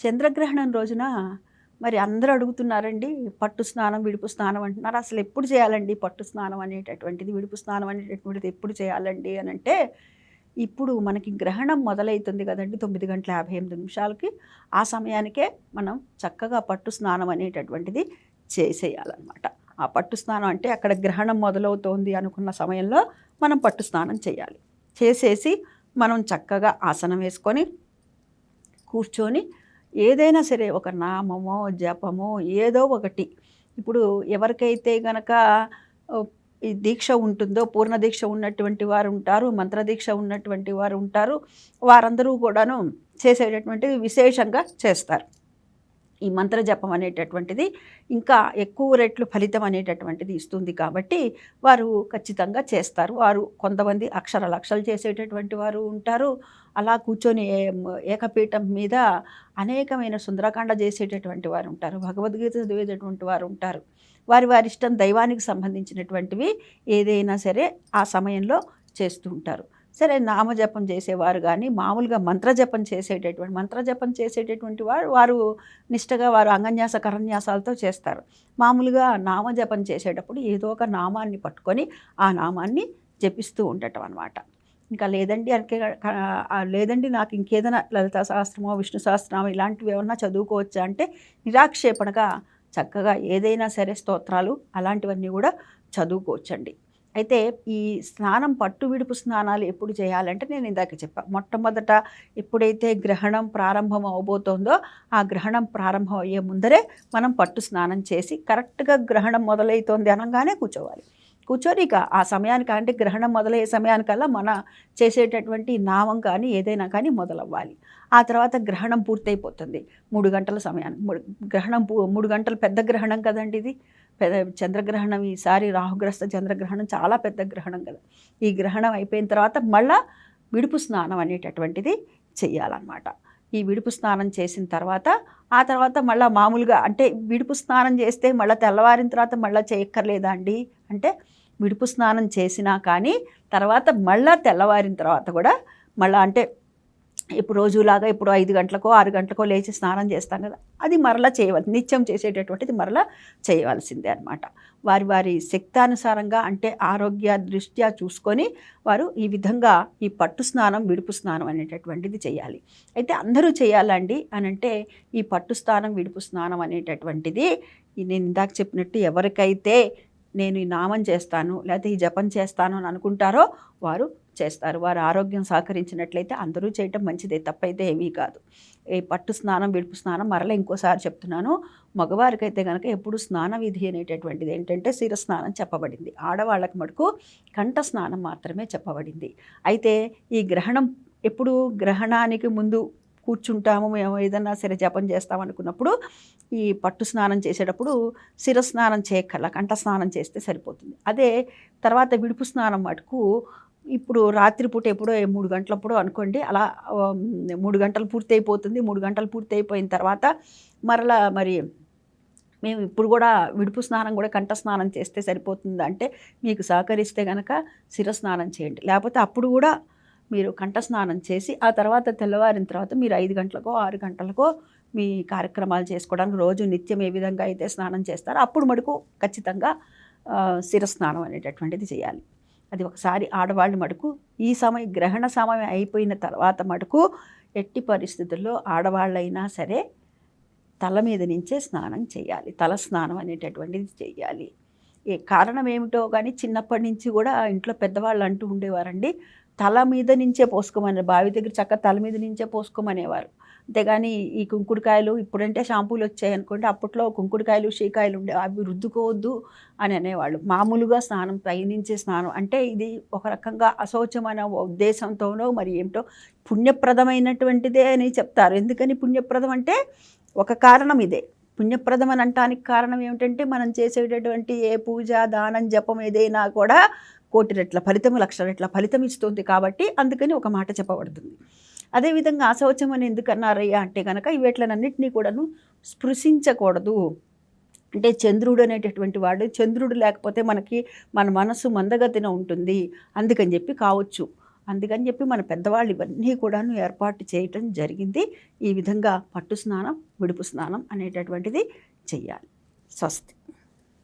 చంద్రగ్రహణం రోజున మరి అందరూ అడుగుతున్నారండి పట్టు స్నానం విడుపు స్నానం అంటున్నారు. అసలు ఎప్పుడు చేయాలండి పట్టు స్నానం అనేటటువంటిది విడుపు స్నానం అనేటటువంటిది ఎప్పుడు చేయాలండి అని అంటే ఇప్పుడు మనకి గ్రహణం మొదలవుతుంది కదండి తొమ్మిది గంటల యాభై ఎనిమిది నిమిషాలకి. ఆ సమయానికే మనం చక్కగా పట్టు స్నానం అనేటటువంటిది చేసేయాలన్నమాట. ఆ పట్టు స్నానం అంటే అక్కడ గ్రహణం మొదలవుతోంది అనుకున్న సమయంలో మనం పట్టు స్నానం చేయాలి. చేసేసి మనం చక్కగా ఆసనం వేసుకొని కూర్చొని ఏదైనా సరే ఒక నామమో జపమో ఏదో ఒకటి. ఇప్పుడు ఎవరికైతే గనక ఈ దీక్ష ఉంటుందో పూర్ణ దీక్ష ఉన్నటువంటి వారు ఉంటారు మంత్రదీక్ష ఉన్నటువంటి వారు ఉంటారు వారందరూ కూడాను చేసేటటువంటిది విశేషంగా చేస్తారు. ఈ మంత్ర జపం అనేటటువంటిది ఇంకా ఎక్కువ రెట్లు ఫలితం అనేటటువంటిది ఇస్తుంది కాబట్టి వారు ఖచ్చితంగా చేస్తారు. వారు కొంతమంది అక్షర లక్షలు చేసేటటువంటి వారు ఉంటారు. అలా కూర్చొని ఏకపీఠం మీద అనేకమైన సుందరకాండ చేసేటటువంటి వారు ఉంటారు. భగవద్గీత చదివేటటువంటి వారు ఉంటారు. వారి వారి ఇష్టం దైవానికి సంబంధించినటువంటివి ఏదైనా సరే ఆ సమయంలో చేస్తూ ఉంటారు. సరే నామజపం చేసేవారు కానీ మామూలుగా మంత్రజపం చేసేటటువంటి మంత్రజపం చేసేటటువంటి వారు వారు నిష్టగా వారు అంగన్యాస కరన్యాసాలతో చేస్తారు. మామూలుగా నామజపం చేసేటప్పుడు ఏదో ఒక నామాన్ని పట్టుకొని ఆ నామాన్ని జపిస్తూ ఉండటం అనమాట ఇంకా లేదండి అంటే లేదండి నాకు ఇంకేదైనా లలిత శాస్త్రమో విష్ణు సహస్రనామం ఇలాంటివి ఏమన్నా చదువుకోవచ్చా అంటే నిరాక్షేపణగా చక్కగా ఏదైనా సరే స్తోత్రాలు అలాంటివన్నీ కూడా చదువుకోవచ్చండి. అయితే ఈ స్నానం పట్టు విడుపు స్నానాలు ఎప్పుడు చేయాలంటే నేను ఇందాక చెప్పాను మొట్టమొదట ఎప్పుడైతే గ్రహణం ప్రారంభం అవబోతోందో ఆ గ్రహణం ప్రారంభం అయ్యే ముందరే మనం పట్టు స్నానం చేసి కరెక్ట్గా గ్రహణం మొదలవుతోంది అనగానే కూర్చోవాలి. కూర్చొని ఇక ఆ సమయానికి అంటే గ్రహణం మొదలయ్యే సమయానికల్లా మన చేసేటటువంటి నామం కానీ ఏదైనా కానీ మొదలవ్వాలి. ఆ తర్వాత గ్రహణం పూర్తయిపోతుంది. మూడు గంటల సమయానికి గ్రహణం పూ- మూడు గంటలు పెద్ద గ్రహణం కదండి ఇది. పెద్ద చంద్రగ్రహణం ఈసారి రాహుగ్రస్త చంద్రగ్రహణం చాలా పెద్ద గ్రహణం కదా. ఈ గ్రహణం అయిపోయిన తర్వాత మళ్ళా విడుపు స్నానం అనేటటువంటిది చెయ్యాలన్నమాట. ఈ విడుపు స్నానం చేసిన తర్వాత ఆ తర్వాత మళ్ళీ మామూలుగా అంటే విడుపు స్నానం చేస్తే మళ్ళీ తెల్లవారిన తర్వాత మళ్ళీ చేయక్కర్లేదా అండి? అంటే విడుపు స్నానం చేసినా కానీ తర్వాత మళ్ళా తెల్లవారిన తర్వాత కూడా మళ్ళీ అంటే ఇప్పుడు రోజులాగా ఇప్పుడు ఐదు గంటలకో ఆరు గంటలకో లేచి స్నానం చేస్తాం కదా. అది మరలా చేయవలసి నిత్యం చేసేటటువంటిది మరలా చేయవలసిందే అనమాట వారి వారి శక్తానుసారంగా అంటే ఆరోగ్య దృష్ట్యా చూసుకొని వారు ఈ విధంగా ఈ పట్టు స్నానం విడుపు స్నానం అనేటటువంటిది చేయాలి. అయితే అందరూ చేయాలండి అని అంటే ఈ పట్టు స్నానం విడుపు స్నానం అనేటటువంటిది నేను ఇందాక చెప్పినట్టు ఎవరికైతే నేను ఈ నామం చేస్తాను లేకపోతే ఈ జపం చేస్తాను అని అనుకుంటారో వారు చేస్తారు. వారు ఆరోగ్యం సహకరించినట్లయితే అందరూ చేయటం మంచిదే తప్పైతే ఏమీ కాదు. ఈ పట్టు స్నానం విడుపు స్నానం మరలా ఇంకోసారి చెప్తున్నాను. మగవారికైతే కనుక ఎప్పుడు స్నాన విధి అనేటటువంటిది ఏంటంటే శిర స్నానం చెప్పబడింది. ఆడవాళ్ళకి మటుకు కంఠ స్నానం మాత్రమే చెప్పబడింది. అయితే ఈ గ్రహణం ఎప్పుడు గ్రహణానికి ముందు కూర్చుంటాము మేము ఏదన్నా సరే జపం చేస్తాం అనుకున్నప్పుడు ఈ పట్టు స్నానం చేసేటప్పుడు శిరస్నానం చేయక్కర్లా కంఠ స్నానం చేస్తే సరిపోతుంది. అదే తర్వాత విడుపు స్నానం మటుకు ఇప్పుడు రాత్రిపూట ఎప్పుడో మూడు గంటలప్పుడు అనుకోండి అలా మూడు గంటలు పూర్తి అయిపోతుంది మూడు గంటలు పూర్తి అయిపోయిన తర్వాత మరలా మరి మేము ఇప్పుడు కూడా విడుపు స్నానం కూడా కంఠ స్నానం చేస్తే సరిపోతుంది అంటే మీకు సహకరిస్తే కనుక శిరస్నానం చేయండి. లేకపోతే అప్పుడు కూడా మీరు కంఠ స్నానం చేసి ఆ తర్వాత తెల్లవారిన తర్వాత మీరు ఐదు గంటలకో ఆరు గంటలకో మీ కార్యక్రమాలు చేసుకోవడానికి రోజు నిత్యం ఏ విధంగా అయితే స్నానం చేస్తారో అప్పుడు మటుకు ఖచ్చితంగా శిరస్నానం అనేటటువంటిది చేయాలి. అది ఒకసారి ఆడవాళ్ళు మటుకు ఈ సమయం గ్రహణ సమయం అయిపోయిన తర్వాత మటుకు ఎట్టి పరిస్థితుల్లో ఆడవాళ్ళైనా సరే తల మీద నుంచే స్నానం చేయాలి. తల స్నానం అనేటటువంటిది చేయాలి. ఏ కారణం ఏమిటో కానీ చిన్నప్పటి నుంచి కూడా ఇంట్లో పెద్దవాళ్ళు అంటూ ఉండేవారండి. తల మీద నుంచే పోసుకోమని బావి దగ్గర చక్క తల మీద నుంచే పోసుకోమనేవారు. అంతేగాని ఈ కుంకుడుకాయలు ఇప్పుడంటే షాంపూలు వచ్చాయి అనుకోండి అప్పట్లో కుంకుడుకాయలు షీకాయలు ఉండే అవి రుద్దుకోవద్దు అని అనేవాళ్ళు. మామూలుగా స్నానం పైనుంచే స్నానం అంటే ఇది ఒక రకంగా అశౌచమైన ఉద్దేశంతోనో మరి ఏమిటో పుణ్యప్రదమైనటువంటిదే అని చెప్తారు. ఎందుకని పుణ్యప్రదం అంటే ఒక కారణం ఇదే. పుణ్యప్రదం అని అంటానికి కారణం ఏమిటంటే మనం చేసేటటువంటి ఏ పూజ దానం జపం ఏదైనా కూడా కోటి రెట్ల ఫలితం లక్ష రెట్ల ఫలితం ఇస్తుంది కాబట్టి అందుకని ఒక మాట చెప్పబడుతుంది. అదేవిధంగా అశౌచం అని ఎందుకు అన్నారయ్యా అంటే కనుక ఈ వీటిలన్నింటినీ కూడాను స్పృశించకూడదు. అంటే చంద్రుడు అనేటటువంటి వాడు చంద్రుడు లేకపోతే మనకి మన మనసు మందగతిన ఉంటుంది. అందుకని చెప్పి కావచ్చు. అందుకని చెప్పి మన పెద్దవాళ్ళు ఇవన్నీ కూడాను ఏర్పాటు చేయటం జరిగింది. ఈ విధంగా పట్టు స్నానం విడుపు స్నానం అనేటటువంటిది చెయ్యాలి. స్వస్తి.